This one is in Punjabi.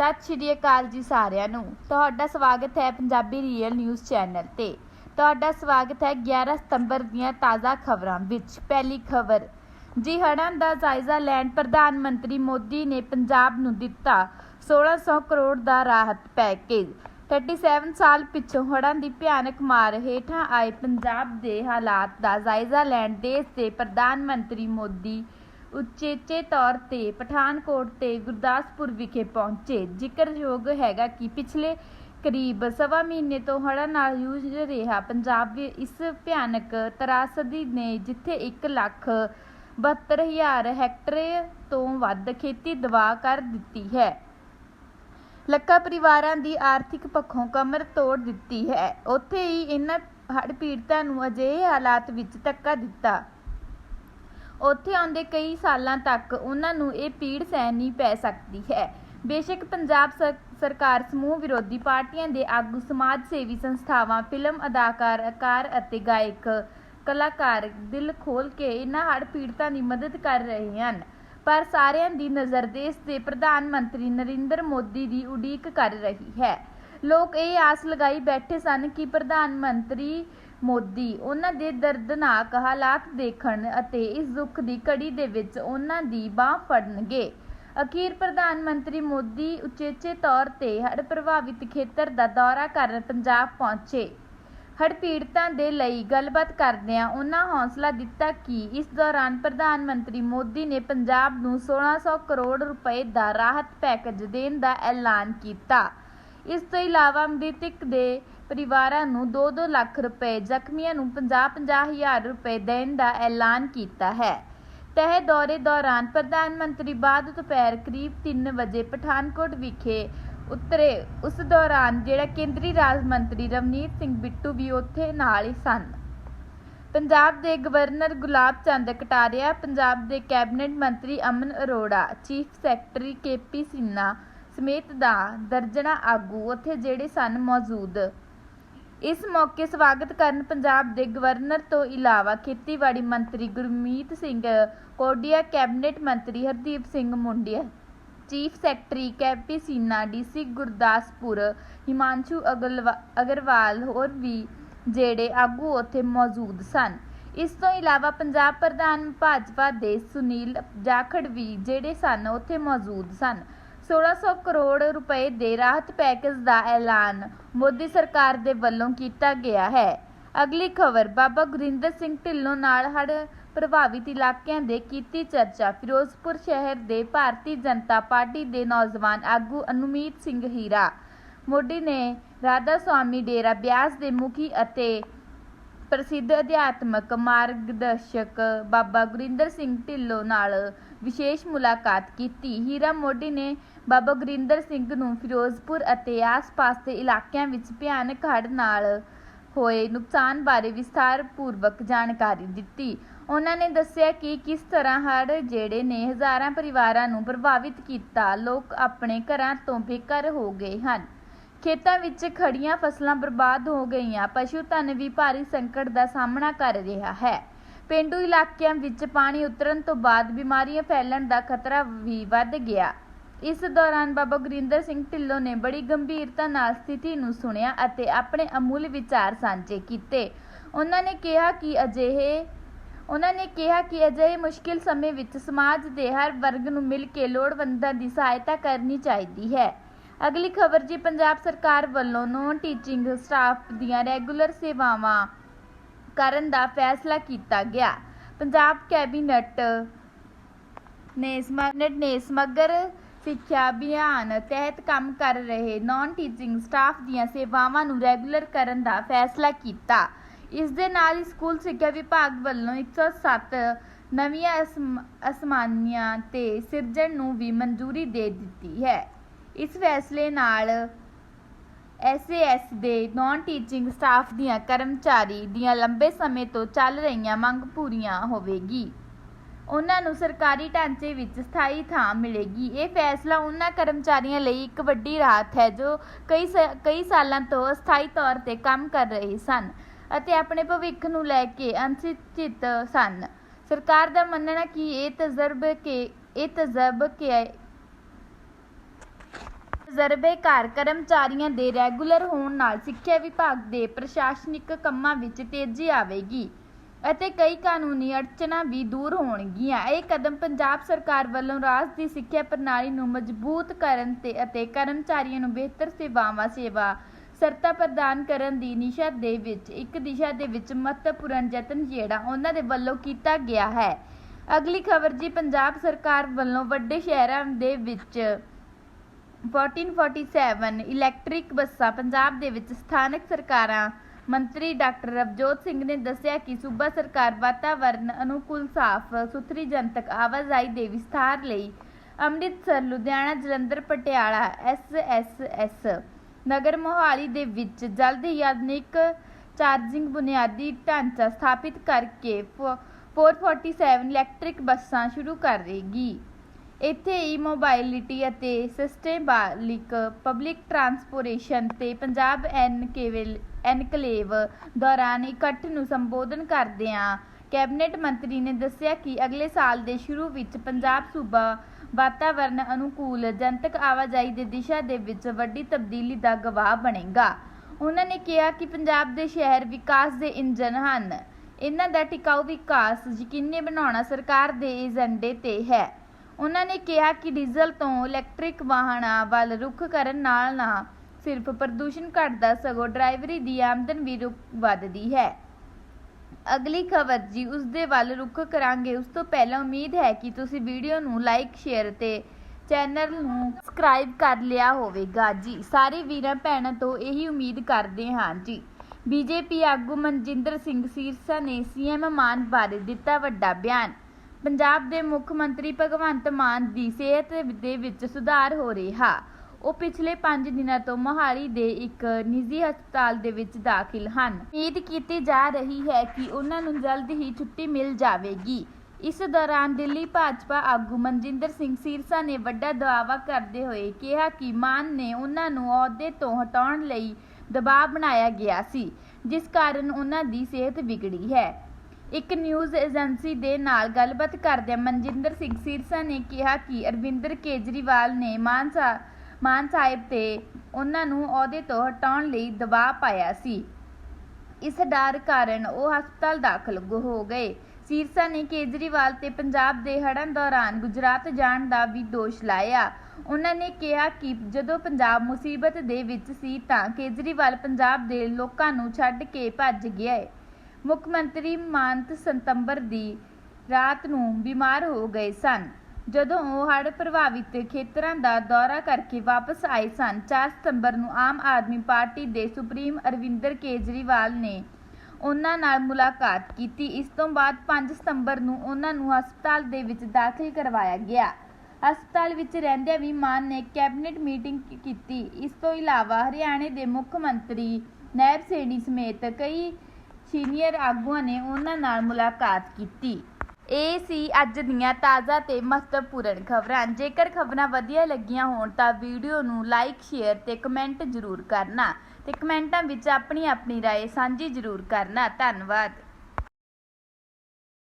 ਸਤਿ ਸ਼੍ਰੀ ਅਕਾਲ ਜੀ ਸਾਰਿਆਂ ਨੂੰ। ਤੁਹਾਡਾ ਸਵਾਗਤ ਹੈ ਪੰਜਾਬੀ ਰੀਅਲ ਨਿਊਜ਼ ਚੈਨਲ ਤੇ। ਤੁਹਾਡਾ ਸਵਾਗਤ ਹੈ 11 ਸਤੰਬਰ ਦੀਆਂ ਤਾਜ਼ਾ ਖਬਰਾਂ ਵਿੱਚ। ਪਹਿਲੀ ਖਬਰ, ਜੀ ਹੜ੍ਹਾਂ ਦਾ ਜਾਇਜ਼ਾ ਲੈਣ ਪ੍ਰਧਾਨ ਮੰਤਰੀ ਮੋਦੀ ਨੇ ਪੰਜਾਬ ਨੂੰ ਦਿੱਤਾ 1600 ਕਰੋੜ ਦਾ ਰਾਹਤ ਪੈਕੇਜ। 37 ਸਾਲ ਪਿੱਛੋਂ ਹੜ੍ਹਾਂ ਦੀ ਭਿਆਨਕ ਮਾਰ ਹੇਠਾਂ ਆਏ ਪੰਜਾਬ ਦੇ ਹਾਲਾਤ ਦਾ ਜਾਇਜ਼ਾ ਲੈਣ ਦੇਸ਼ ਦੇ ਪ੍ਰਧਾਨ ਮੰਤਰੀ ਮੋਦੀ ਉਚੇਚੇ ਤੌਰ ਤੇ ਪਠਾਨਕੋਟ ਤੇ ਗੁਰਦਾਸਪੁਰ ਵਿਖੇ ਪਹੁੰਚੇ। ਜ਼ਿਕਰਯੋਗ ਹੈਗਾ ਕਿ ਪਿਛਲੇ ਕਰੀਬ ਸਵਾ ਮਹੀਨੇ ਤੋਂ ਹੜ੍ਹਾਂ ਨਾਲ ਜੂਝ ਰਿਹਾ ਪੰਜਾਬ ਵੀ ਇਸ ਭਿਆਨਕ ਤਰਾਸਦੀ ਨੇ ਜਿੱਥੇ 1 ਲੱਖ 72000 ਹੈਕਟੇਅਰ ਤੋਂ ਵੱਧ ਖੇਤੀ ਦਵਾ ਕਰ ਦਿੱਤੀ ਹੈ। ਲੱਖਾਂ ਪਰਿਵਾਰਾਂ ਦੀ ਆਰਥਿਕ ਪੱਖੋਂ ਕਮਰ ਤੋੜ ਦਿੱਤੀ ਹੈ। ਉੱਥੇ ਹੀ ਇਹਨਾਂ ਹੜ੍ਹ ਪੀੜਤਾਂ ਨੂੰ ਅਜਿਹੇ ਹਾਲਾਤ ਵਿੱਚ ਧੱਕਾ ਦਿੱਤਾ। ਉੱਥੇ ਆਉਂਦੇ ਕਈ ਸਾਲਾਂ ਤੱਕ ਉਹਨਾਂ ਨੂੰ ਇਹ ਪੀੜ ਸਹਿਣੀ ਪੈ ਸਕਦੀ ਹੈ। ਬੇਸ਼ੱਕ ਪੰਜਾਬ ਸਰਕਾਰ ਸਮੂਹ ਵਿਰੋਧੀ ਪਾਰਟੀਆਂ ਦੇ ਆਗੂ, ਸਮਾਜ ਸੇਵੀ ਸੰਸਥਾਵਾਂ, ਫਿਲਮ ਅਦਾਕਾਰ, ਅਕਾਰ ਅਤੇ ਗਾਇਕ, ਕਲਾਕਾਰ ਦਿਲ ਖੋਲ ਕੇ ਇਹਨਾਂ ਹੜ੍ਹ ਪੀੜਤਾਂ ਦੀ ਮਦਦ ਕਰ ਰਹੇ ਹਨ। ਪਰ ਸਾਰਿਆਂ ਦੀ ਨਜ਼ਰ ਦੇਸ਼ ਦੇ ਪ੍ਰਧਾਨ ਮੰਤਰੀ ਨਰਿੰਦਰ ਮੋਦੀ ਦੀ ਉਡੀਕ ਕਰ ਰਹੀ ਹੈ। ਲੋਕ ਇਹ ਆਸ ਲਗਾਈ ਬੈਠੇ ਸਨ ਕਿ ਪ੍ਰਧਾਨ ਮੰਤਰੀ ਮੋਦੀ। ਉਹਨਾਂ ਦੇ ਦਰਦਨਾਕ ਹਾਲਾਤ ਦੇਖਣ ਅਤੇ ਇਸ ਦੁੱਖ ਦੀ ਘੜੀ ਦੇ ਵਿੱਚ ਉਹਨਾਂ ਦੀ ਬਾਹ ਫੜਨਗੇ। ਅਖੀਰ ਪ੍ਰਧਾਨ ਮੰਤਰੀ ਮੋਦੀ ਉਚੇਚੇ ਤੌਰ ਤੇ ਹੜ੍ਹ ਪ੍ਰਭਾਵਿਤ ਖੇਤਰ ਦਾ ਦੌਰਾ ਕਰਨ ਪੰਜਾਬ ਪਹੁੰਚੇ। ਹੜ੍ਹ ਪੀੜਤਾਂ ਦੇ ਲਈ ਗੱਲਬਾਤ ਕਰਦਿਆਂ ਉਹਨਾਂ ਹੌਸਲਾ ਦਿੱਤਾ ਕਿ ਇਸ ਦੌਰਾਨ ਪ੍ਰਧਾਨ ਮੰਤਰੀ ਮੋਦੀ ਨੇ ਪੰਜਾਬ ਨੂੰ 1600 ਕਰੋੜ ਰੁਪਏ ਦਾ ਰਾਹਤ ਪੈਕੇਜ ਦੇਣ ਦਾ ਐਲਾਨ ਕੀਤਾ। ਇਸ ਤੋਂ ਇਲਾਵਾ ਮ੍ਰਿਤਕ ਦੇ ਪਰਿਵਾਰਾਂ ਨੂੰ 2-2 ਲੱਖ ਰੁਪਏ, ਜ਼ਖਮੀਆਂ ਨੂੰ 50-50 ਹਜ਼ਾਰ ਰੁਪਏ ਦੇਣ ਦਾ ਐਲਾਨ ਕੀਤਾ ਹੈ। ਤਹਿ ਦੌਰੇ ਦੌਰਾਨ ਪ੍ਰਧਾਨ ਮੰਤਰੀ ਬਾਅਦ ਦੁਪਹਿਰ ਕਰੀਬ 3 ਵਜੇ ਪਠਾਨਕੋਟ ਵਿਖੇ ਉਤਰੇ। ਉਸ ਦੌਰਾਨ ਜਿਹੜਾ ਕੇਂਦਰੀ ਰਾਜ ਮੰਤਰੀ ਰਵਨੀਤ ਸਿੰਘ ਬਿੱਟੂ ਵੀ ਉੱਥੇ ਨਾਲ ਹੀ ਸਨ। ਪੰਜਾਬ ਦੇ ਗਵਰਨਰ ਗੁਲਾਬ ਚੰਦ ਕਟਾਰੀਆ, ਪੰਜਾਬ ਦੇ ਕੈਬਨਿਟ ਮੰਤਰੀ Aman Arora, chief secretary KP Sinha ਸਮੇਤ ਦਾ ਦਰਜਨਾ ਆਗੂ ਉੱਥੇ ਜਿਹੜੇ ਸਨ ਮੌਜੂਦ। ਇਸ ਮੌਕੇ ਸਵਾਗਤ ਕਰਨ ਪੰਜਾਬ ਦੇ ਗਵਰਨਰ ਤੋਂ ਇਲਾਵਾ ਖੇਤੀਬਾੜੀ ਮੰਤਰੀ ਗੁਰਮੀਤ ਸਿੰਘ, ਕੋਡੀਆ ਕੈਬਨਿਟ ਮੰਤਰੀ ਹਰਦੀਪ ਸਿੰਘ ਮੁੰਡਿਆ, chief secretary KP Sinha, DC Gurdaspur, Himanshu ਅਗਲਵਾ- Agarwal ਹੋਰ ਵੀ ਜਿਹੜੇ ਆਗੂ ਉੱਥੇ ਮੌਜੂਦ ਸਨ। ਇਸ ਤੋਂ ਇਲਾਵਾ ਪੰਜਾਬ ਪ੍ਰਧਾਨ ਭਾਜਪਾ ਦੇ ਸੁਨੀਲ ਜਾਖੜ ਵੀ ਜਿਹੜੇ ਸਨ, ਉੱਥੇ ਮੌਜੂਦ ਸਨ। 1600 ਕਰੋੜ ਰੁਪਏ ਦੇ ਰਾਹਤ ਪੈਕੇਜ ਦਾ ਐਲਾਨ ਮੋਦੀ ਸਰਕਾਰ ਦੇ ਵੱਲੋਂ ਕੀਤਾ ਗਿਆ ਹੈ। ਅਗਲੀ ਖਬਰ, ਬਾਬਾ ਗੁਰਿੰਦਰ ਸਿੰਘ ਢਿੱਲੋਂ ਨਾਲ ਹੜ੍ਹ ਪ੍ਰਭਾਵਿਤ ਇਲਾਕਿਆਂ ਦੇ ਕੀਤੀ ਚਰਚਾ। ਫਿਰੋਜ਼ਪੁਰ ਸ਼ਹਿਰ ਦੇ ਭਾਰਤੀ ਜਨਤਾ ਪਾਰਟੀ ਦੇ ਨੌਜਵਾਨ ਆਗੂ ਅਨੁਮੀਤ ਸਿੰਘ ਹੀਰਾ। ਮੋਦੀ ਨੇ ਰਾਧਾ ਸੁਆਮੀ ਡੇਰਾ ਬਿਆਸ ਦੇ ਮੁਖੀ ਅਤੇ ਪ੍ਰਸਿੱਧ ਅਧਿਆਤਮਕ ਮਾਰਗਦਰਸ਼ਕ ਬਾਬਾ ਗੁਰਿੰਦਰ ਸਿੰਘ ਢਿੱਲੋਂ ਨਾਲ ਵਿਸ਼ੇਸ਼ ਮੁਲਾਕਾਤ ਕੀਤੀ। ਹੀਰਾ ਮੋਢੀ ਨੇ ਬਾਬਾ ਗੁਰਿੰਦਰ ਸਿੰਘ ਨੂੰ ਫਿਰੋਜ਼ਪੁਰ ਅਤੇ ਆਸ-ਪਾਸ ਦੇ ਇਲਾਕਿਆਂ ਵਿੱਚ ਭਿਆਨਕ ਹੜ੍ਹ ਨਾਲ ਹੋਏ ਨੁਕਸਾਨ ਬਾਰੇ ਵਿਸਥਾਰਪੂਰਵਕ ਜਾਣਕਾਰੀ ਦਿੱਤੀ। ਉਹਨਾਂ ਨੇ ਦੱਸਿਆ ਕਿ ਕਿਸ ਤਰ੍ਹਾਂ ਹੜ੍ਹ ਜਿਹੜੇ ਨੇ ਹਜ਼ਾਰਾਂ ਪਰਿਵਾਰਾਂ ਨੂੰ ਪ੍ਰਭਾਵਿਤ ਕੀਤਾ, ਲੋਕ ਆਪਣੇ ਘਰਾਂ ਤੋਂ ਬੇਘਰ ਹੋ ਗਏ ਹਨ। ਖੇਤਾਂ ਵਿੱਚ ਖੜੀਆਂ ਫਸਲਾਂ ਬਰਬਾਦ ਹੋ ਗਈਆਂ। ਪਸ਼ੂ ਧਨ ਵੀ ਭਾਰੀ ਸੰਕਟ ਦਾ ਸਾਹਮਣਾ ਕਰ ਰਿਹਾ ਹੈ। ਪੇਂਡੂ ਇਲਾਕਿਆਂ ਵਿੱਚ ਪਾਣੀ ਉਤਰਨ ਤੋਂ ਬਾਅਦ ਬਿਮਾਰੀਆਂ ਫੈਲਣ ਦਾ ਖਤਰਾ ਵੀ ਵੱਧ ਗਿਆ। ਇਸ ਦੌਰਾਨ ਬਾਬਾ ਗੁਰਿੰਦਰ ਸਿੰਘ ਢਿੱਲੋਂ ਨੇ ਬੜੀ ਗੰਭੀਰਤਾ ਨਾਲ ਸਥਿਤੀ ਨੂੰ ਸੁਣਿਆ ਅਤੇ ਆਪਣੇ ਅਮੁੱਲ ਵਿਚਾਰ ਸਾਂਝੇ ਕੀਤੇ। ਉਹਨਾਂ ਨੇ ਕਿਹਾ ਕਿ ਅਜਿਹੇ, ਉਹਨਾਂ ਨੇ ਕਿਹਾ ਕਿ ਅਜਿਹੇ ਮੁਸ਼ਕਿਲ ਸਮੇਂ ਵਿੱਚ ਸਮਾਜ ਦੇ ਹਰ ਵਰਗ ਨੂੰ ਮਿਲ ਕੇ ਲੋੜਵੰਦਾਂ ਦੀ ਸਹਾਇਤਾ ਕਰਨੀ ਚਾਹੀਦੀ ਹੈ। ਅਗਲੀ ਖਬਰ ਜੀ, ਪੰਜਾਬ ਸਰਕਾਰ ਵੱਲੋਂ ਨੌਨ ਟੀਚਿੰਗ ਸਟਾਫ ਦੀਆਂ ਰੈਗੂਲਰ ਸੇਵਾਵਾਂ ਕਰਨ ਦਾ ਫੈਸਲਾ ਕੀਤਾ ਗਿਆ। ਪੰਜਾਬ ਕੈਬਨਿਟ ਨੇ ਸਮਾਨਟ ਨੇ ਸਮਗਰ ਸਿੱਖਿਆ ਅਭਿਆਨ ਤਹਿਤ ਕੰਮ ਕਰ ਰਹੇ ਨਾਨ ਟੀਚਿੰਗ ਸਟਾਫ ਦੀਆਂ ਸੇਵਾਵਾਂ ਨੂੰ ਰੈਗੂਲਰ ਕਰਨ ਦਾ ਫੈਸਲਾ ਕੀਤਾ। ਇਸ ਦੇ ਨਾਲ ਹੀ ਸਕੂਲ ਸਿੱਖਿਆ ਵਿਭਾਗ ਵੱਲੋਂ 107 ਨਵੀਆਂ ਅਸਮ- ਅਸਮਾਨੀਆਂ ਤੇ ਸਿਰਜਣ ਨੂੰ ਵੀ ਮਨਜ਼ੂਰੀ ਦੇ ਦਿੱਤੀ ਹੈ। ਇਸ ਫੈਸਲੇ ਨਾਲ ਐਸਏਐਸ ਦੇ ਨਾਨ ਟੀਚਿੰਗ ਸਟਾਫ ਦੀਆਂ ਕਰਮਚਾਰੀ ਦੀਆਂ ਲੰਬੇ ਸਮੇਂ ਤੋਂ ਚੱਲ ਰਹੀਆਂ ਮੰਗ ਪੂਰੀਆਂ ਹੋਵੇਗੀ। ਉਹਨਾਂ ਨੂੰ ਸਰਕਾਰੀ ਢਾਂਚੇ ਵਿੱਚ ਸਥਾਈ ਥਾਂ ਮਿਲੇਗੀ। ਇਹ ਫੈਸਲਾ ਉਹਨਾਂ ਕਰਮਚਾਰੀਆਂ ਲਈ ਇੱਕ ਵੱਡੀ ਰਾਹਤ ਹੈ ਜੋ ਕਈ ਸ- ਕਈ ਸਾਲਾਂ ਤੋਂ ਅਸਥਾਈ ਤੌਰ ਤੇ ਕੰਮ ਕਰ ਰਹੇ ਸਨ ਅਤੇ ਆਪਣੇ ਭਵਿੱਖ ਨੂੰ ਲੈ ਕੇ ਅਨਿਸ਼ਚਿਤ ਸਨ। ਸਰਕਾਰ ਦਾ ਮੰਨਣਾ ਕਿ ਇਹ ਤਜਰਬੇ ਕੇ, ਇਹ ਤਜਰਬੇ ਕੇ ਤਜਰਬੇਕਾਰ ਕਰਮਚਾਰੀਆਂ ਦੇ ਰੈਗੂਲਰ ਹੋਣ ਨਾਲ ਸਿੱਖਿਆ ਵਿਭਾਗ ਦੇ ਪ੍ਰਸ਼ਾਸਨਿਕ ਕੰਮਾਂ ਵਿੱਚ ਤੇਜ਼ੀ ਆਵੇਗੀ। ਅਤੇ ਕਈ ਕਾਨੂੰਨੀ ਅੜਚਨਾਂ ਵੀ ਦੂਰ ਹੋਣਗੀਆਂ। ਇਹ ਕਦਮ ਪੰਜਾਬ ਸਰਕਾਰ ਵੱਲੋਂ ਰਾਜ ਦੀ ਸਿੱਖਿਆ ਪ੍ਰਣਾਲੀ ਨੂੰ ਮਜ਼ਬੂਤ ਕਰਨ ਤੇ ਅਤੇ ਕਰਮਚਾਰੀਆਂ ਨੂੰ ਬਿਹਤਰ ਸੇਵਾਵਾਂ, ਸੇਵਾ ਸਰਤਾ ਪ੍ਰਦਾਨ ਕਰਨ ਦੀ ਨਿਸ਼ਾ ਦੇ ਵਿੱਚ, ਇੱਕ ਦਿਸ਼ਾ ਦੇ ਵਿੱਚ ਮਹੱਤਵਪੂਰਨ ਯਤਨ ਜਿਹੜਾ ਉਹਨਾਂ ਦੇ ਵੱਲੋਂ ਕੀਤਾ ਗਿਆ ਹੈ। ਅਗਲੀ ਖਬਰ ਜੀ, ਪੰਜਾਬ ਸਰਕਾਰ ਵੱਲੋਂ ਵੱਡੇ ਸ਼ਹਿਰਾਂ ਦੇ ਵਿੱਚ 1447 ਇਲੈਕਟ੍ਰਿਕ ਬੱਸਾਂ ਪੰਜਾਬ ਦੇ ਵਿੱਚ ਸਥਾਨਕ ਸਰਕਾਰਾਂ ਮੰਤਰੀ ਡਾਕਟਰ ਰਵਜੋਤ ਸਿੰਘ ਨੇ ਦੱਸਿਆ ਕਿ ਸੂਬਾ ਸਰਕਾਰ ਵਾਤਾਵਰਨ ਅਨੁਕੂਲ ਸਾਫ਼, ਸੁਥਰੀ ਜਨਤਕ ਆਵਾਜਾਈ ਦੇ ਵਿਸਥਾਰ ਲਈ ਅੰਮ੍ਰਿਤਸਰ, ਲੁਧਿਆਣਾ, ਜਲੰਧਰ, ਪਟਿਆਲਾ ਐਸਐਸਐਸ ਨਗਰ ਮੋਹਾਲੀ ਦੇ ਵਿੱਚ ਜਲਦ ਹੀ ਆਧੁਨਿਕ ਚਾਰਜਿੰਗ ਬੁਨਿਆਦੀ ਢਾਂਚਾ ਸਥਾਪਿਤ ਕਰਕੇ ਫੋ- 447 ਇਲੈਕਟ੍ਰਿਕ ਬੱਸਾਂ ਸ਼ੁਰੂ ਕਰੇਗੀ ਇੱਥੇ ਈ ਮੋਬਾਈਲਿਟੀ ਅਤੇ ਸਿਸਟੇਮਾਲਿਕ ਪਬਲਿਕ ਟਰਾਂਸਪੋਰੇਸ਼ਨ ਤੇ ਪੰਜਾਬ ਐਨਕੇਵਲ, ਐਨਕਲੇਵ ਦੌਰਾਨ ਇਕੱਠ ਨੂੰ ਸੰਬੋਧਨ ਕਰਦਿਆਂ ਕੈਬਨਿਟ ਮੰਤਰੀ ਨੇ ਦੱਸਿਆ ਕਿ ਅਗਲੇ ਸਾਲ ਦੇ ਸ਼ੁਰੂ ਵਿੱਚ ਪੰਜਾਬ ਸੂਬਾ ਵਾਤਾਵਰਨ ਅਨੁਕੂਲ ਜਨਤਕ ਆਵਾਜਾਈ ਦੀ ਦਿਸ਼ਾ ਦੇ ਵਿੱਚ ਵੱਡੀ ਤਬਦੀਲੀ ਦਾ ਗਵਾਹ ਬਣੇਗਾ। ਉਹਨਾਂ ਨੇ ਕਿਹਾ ਕਿ ਪੰਜਾਬ ਦੇ ਸ਼ਹਿਰ ਵਿਕਾਸ ਦੇ ਇੰਜਨ ਹਨ। ਇਹਨਾਂ ਦਾ ਟਿਕਾਊ ਵਿਕਾਸ ਯਕੀਨੀ ਬਣਾਉਣਾ ਸਰਕਾਰ ਦੇ ਏਜੰਡੇ ਤੇ ਹੈ। ਉਹਨਾਂ ਨੇ ਕਿਹਾ ਕਿ ਡੀਜ਼ਲ ਤੋਂ ਇਲੈਕਟ੍ਰਿਕ ਵਾਹਨਾਂ ਵੱਲ ਰੁਖ ਕਰਨ ਨਾਲ ਨਾ ਸਿਰਫ ਪ੍ਰਦੂਸ਼ਣ ਘਟਦਾ, ਸਗੋਂ ਡਰਾਈਵਰੀ ਦੀ ਆਮਦਨ ਵੀ ਰੁਕ- ਵੱਧਦੀ ਹੈ। ਅਗਲੀ ਖਬਰ ਜੀ, ਉਸ ਦੇ ਵੱਲ ਰੁਖ ਕਰਾਂਗੇ। ਉਸ ਤੋਂ ਪਹਿਲਾਂ ਉਮੀਦ ਹੈ ਕਿ ਤੁਸੀਂ ਵੀਡੀਓ ਨੂੰ ਲਾਈਕ, ਸ਼ੇਅਰ ਤੇ ਚੈਨਲ ਨੂੰ ਸਬਸਕ੍ਰਾਈਬ ਕਰ ਲਿਆ ਹੋਵੇਗਾ ਜੀ। ਸਾਰੇ ਵੀਰਾਂ ਭੈਣਾਂ ਤੋਂ ਇਹੀ ਉਮੀਦ ਕਰਦੇ ਹਾਂ ਜੀ। ਬੀਜੇਪੀ ਆਗੂ ਮਨਜਿੰਦਰ ਸਿੰਘ ਸੀਰਸਾ ਨੇ ਸੀਐਮ ਮਾਨ ਬਾਰੇ ਦਿੱਤਾ ਵੱਡਾ ਬਿਆਨ। ਪੰਜਾਬ ਦੇ ਮੁੱਖ ਮੰਤਰੀ ਭਗਵੰਤ ਮਾਨ ਦੀ ਸਿਹਤ ਦੇ ਵਿੱਚ ਸੁਧਾਰ ਹੋ ਰਿਹਾ। ਉਹ ਪਿਛਲੇ 5 ਦਿਨਾਂ ਤੋਂ ਮੋਹਾਲੀ ਦੇ ਇੱਕ ਨਿੱਜੀ ਹਸਪਤਾਲ ਦੇ ਵਿੱਚ ਦਾਖਲ ਹਨ। ਉਮੀਦ ਕੀਤੀ ਜਾ ਰਹੀ ਹੈ ਕਿ ਉਹਨਾਂ ਨੂੰ ਜਲਦ ਹੀ ਛੁੱਟੀ ਮਿਲ ਜਾਵੇਗੀ। ਇਸ ਦੌਰਾਨ ਦਿੱਲੀ ਭਾਜਪਾ ਆਗੂ ਮਨਜਿੰਦਰ ਸਿੰਘ ਸਿਰਸਾ ਨੇ ਵੱਡਾ ਦਾਅਵਾ ਕਰਦੇ ਹੋਏ ਕਿਹਾ ਕਿ ਮਾਨ ਨੇ ਉਹਨਾਂ ਨੂੰ ਅਹੁਦੇ ਤੋਂ ਹਟਾਉਣ ਲਈ ਦਬਾਅ ਬਣਾਇਆ ਗਿਆ ਸੀ, ਜਿਸ ਕਾਰਨ ਉਹਨਾਂ ਦੀ ਸਿਹਤ ਵਿਗੜੀ ਹੈ। ਇੱਕ ਨਿਊਜ਼ ਏਜੰਸੀ ਦੇ ਨਾਲ ਗੱਲਬਾਤ ਕਰਦਿਆਂ ਮਨਜਿੰਦਰ ਸਿੰਘ ਸਿਰਸਾ ਨੇ ਕਿਹਾ ਕਿ ਅਰਵਿੰਦਰ ਕੇਜਰੀਵਾਲ ਨੇ ਮਾਨ ਮਾਨ ਸਾਹਿਬ ਤੇ ਉਹਨਾਂ ਨੂੰ ਅਹੁਦੇ ਤੋਂ ਹਟਾਉਣ ਲਈ ਦਬਾਅ ਪਾਇਆ ਸੀ। ਇਸ ਡਰ ਕਾਰਨ ਉਹ ਹਸਪਤਾਲ ਦਾਖਲ ਹੋ ਗਏ। ਸਿਰਸਾ ਨੇ ਕੇਜਰੀਵਾਲ ਤੇ ਪੰਜਾਬ ਦੇ ਹੜ੍ਹਾਂ ਦੌਰਾਨ ਗੁਜਰਾਤ ਜਾਣ ਦਾ ਵੀ ਦੋਸ਼ ਲਾਇਆ। ਉਹਨਾਂ ਨੇ ਕਿਹਾ ਕਿ ਜਦੋਂ ਪੰਜਾਬ ਮੁਸੀਬਤ ਦੇ ਵਿੱਚ ਸੀ ਤਾਂ ਕੇਜਰੀਵਾਲ ਪੰਜਾਬ ਦੇ ਲੋਕਾਂ ਨੂੰ ਛੱਡ ਕੇ ਭੱਜ ਗਿਆ ਮੁੱਖ ਮੰਤਰੀ ਮਾਨਤ ਸਤੰਬਰ ਦੀ ਰਾਤ ਨੂੰ ਬਿਮਾਰ ਹੋ ਗਏ ਸਨ। ਜਦੋਂ ਉਹ ਹੜ੍ਹ ਪ੍ਰਭਾਵਿਤ ਖੇਤਰਾਂ ਦਾ ਦੌਰਾ ਕਰਕੇ ਵਾਪਸ ਆਏ ਸਨ 4 ਸਤੰਬਰ ਨੂੰ ਆਮ ਆਦਮੀ ਪਾਰਟੀ ਦੇ ਸੁਪਰੀਮ ਅਰਵਿੰਦਰ ਕੇਜਰੀਵਾਲ ਨੇ ਉਹਨਾਂ ਨਾਲ ਮੁਲਾਕਾਤ ਕੀਤੀ। ਇਸ ਤੋਂ ਬਾਅਦ 5 ਸਤੰਬਰ ਨੂੰ ਉਹਨਾਂ ਨੂੰ ਹਸਪਤਾਲ ਦੇ ਵਿੱਚ ਦਾਖਲ ਕਰਵਾਇਆ ਗਿਆ। ਹਸਪਤਾਲ ਵਿੱਚ ਰਹਿੰਦਿਆਂ ਵੀ ਮਾਨ ਨੇ ਕੈਬਨਿਟ ਮੀਟਿੰਗ ਕੀਤੀ। ਇਸ ਤੋਂ ਇਲਾਵਾ ਹਰਿਆਣੇ ਦੇ ਮੁੱਖ ਮੰਤਰੀ ਨੈਬ ਸੇਣੀ ਸਮੇਤ ਕਈ ਸੀਨੀਅਰ ਆਗੂਆਂ ਨੇ ਉਹਨਾਂ ਨਾਲ ਮੁਲਾਕਾਤ ਕੀਤੀ ਇਹ ਸੀ ਅੱਜ ਦੀਆਂ ਤਾਜ਼ਾ ਤੇ ਮਹੱਤਵਪੂਰਨ ਖਬਰਾਂ ਜੇਕਰ ਖਬਰਾਂ ਵਧੀਆ ਲੱਗੀਆਂ ਹੋਣ ਤਾਂ ਵੀਡੀਓ ਨੂੰ ਲਾਈਕ ਸ਼ੇਅਰ ਤੇ ਕਮੈਂਟ ਜ਼ਰੂਰ ਕਰਨਾ ਤੇ ਕਮੈਂਟਾਂ ਵਿੱਚ ਆਪਣੀ ਆਪਣੀ رائے ਸਾਂਝੀ ਜ਼ਰੂਰ ਕਰਨਾ ਧੰਨਵਾਦ